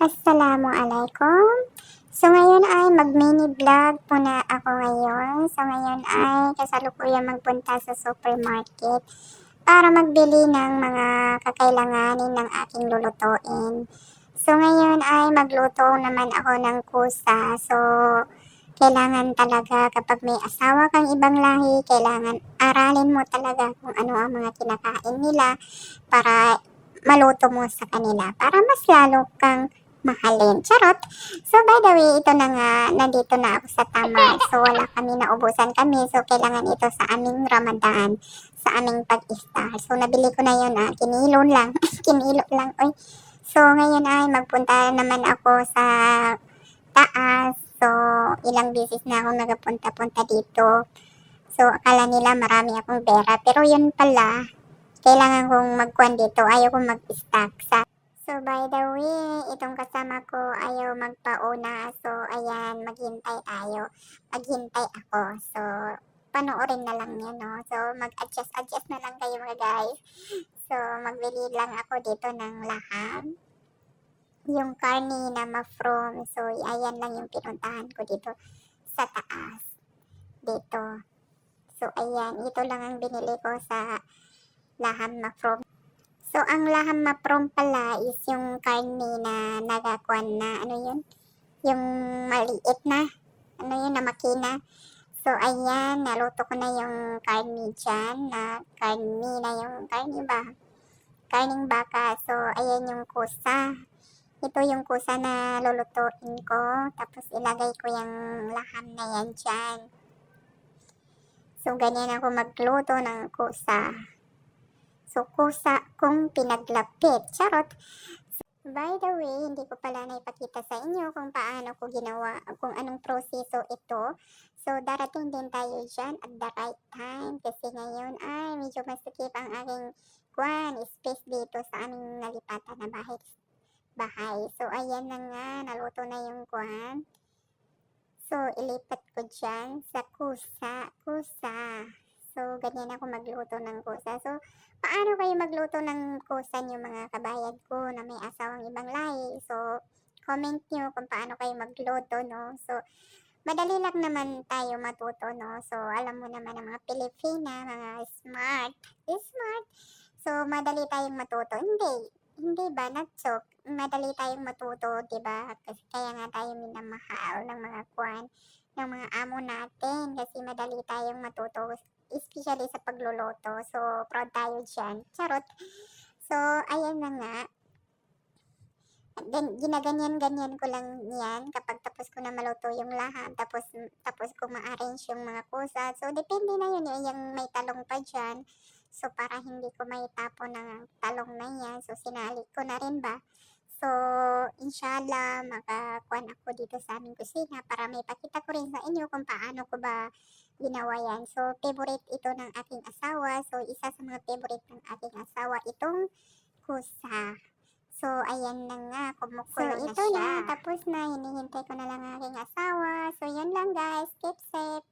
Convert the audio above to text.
Assalamualaikum. So ngayon ay mag-mini vlog po na ako ngayon. So ngayon ay kasalukuyan magpunta sa supermarket para magbili ng mga kakailanganin ng aking lulutuin. So ngayon ay magluto naman ako ng kusa. So kailangan talaga kapag may asawa kang ibang lahi, kailangan aralin mo talaga kung ano ang mga kinakain nila para maluto mo sa kanila para mas lalo kang mahalin. Charot! So, by the way, ito na nga, nandito na ako sa Tamar. So, wala kami, naubusan kami. So, kailangan ito sa aming Ramadan, sa aming pag-istar. So, nabili ko na yun, ah. Kinilo lang. Kinilo lang. Oy. So, ngayon ay magpunta naman ako sa taas. So, ilang beses na akong nagapunta-punta dito. So, akala nila marami akong pera. Pero yun pala, kailangan kong magkuhan dito. Ayaw kong mag-stack sa So, by the way, itong kasama ko ayaw magpauna. So, ayan, maghintay tayo. Maghintay ako. So, panoorin na lang yun, no? So, mag-adjust-adjust na lang kayo mga guys. So, magbili lang ako dito ng laham. Yung karni na ma-from. So, ayan lang yung pinuntahan ko dito sa taas. Dito. So, ayan. Ito lang ang binili ko sa laham ma-from. So, ang laham maprom pala is yung karne na nagakuan na, ano yun? Yung maliit na, ano yun, na makina. So, ayan, naluto ko na yung karne dyan, na karne na yung, karne ba? Karning baka. So, ayan yung kusa. Ito yung kusa na lulutuin ko. Tapos, ilagay ko yung laham na yan dyan. So, ganyan ako magluto ng kusa. So, kusa kong pinaglapit. Charot! By the way, hindi ko pala naipakita sa inyo kung paano ko ginawa, kung anong proseso ito. So, darating din tayo dyan at the right time. Kasi ngayon ay medyo masikip ang aking kwan, space dito sa aming nalipatan na bahay. bahay. So, ayan na nga, naluto na yung kwan. So, ilipat ko dyan sa kusa. Kusa. So, ganyan ako magluto ng kusa. So, paano kayo magluto ng kusa niyo mga kabayad ko na may asawang ibang lahi? So, comment nyo kung paano kayo magluto, no? So, madali lang naman tayo matuto, no? So, alam mo naman ang mga Pilipina, mga smart. Smart. So, madali tayong matuto. Hindi. Hindi ba? Not joke. Madali tayong matuto, di ba? Kasi kaya nga tayo minamahal ng mga kwan ng mga amo natin kasi madali tayong matuto especially sa pagluluto. So, proud tayo dyan. Charot. So, ayan na nga. Gan- Ginaganyan-ganyan ko lang yan kapag tapos ko na maluto yung lahat. Tapos, tapos ko ma-arrange yung mga kusa. So, depende na yun. Yung may talong pa dyan. So, para hindi ko may tapo ng talong na yan. So, sinali ko na rin ba? So, inshallah, makakuan ako dito sa aming kusina para may pakita ko rin sa inyo kung paano ko ba ginawa yan. So, favorite ito ng aking asawa. So, isa sa mga favorite ng aking asawa, itong kusa. So, ayan na nga, kumukulo So, na ito siya. na, tapos na, hinihintay ko na lang ang aking asawa. So, yan lang guys. Keep safe.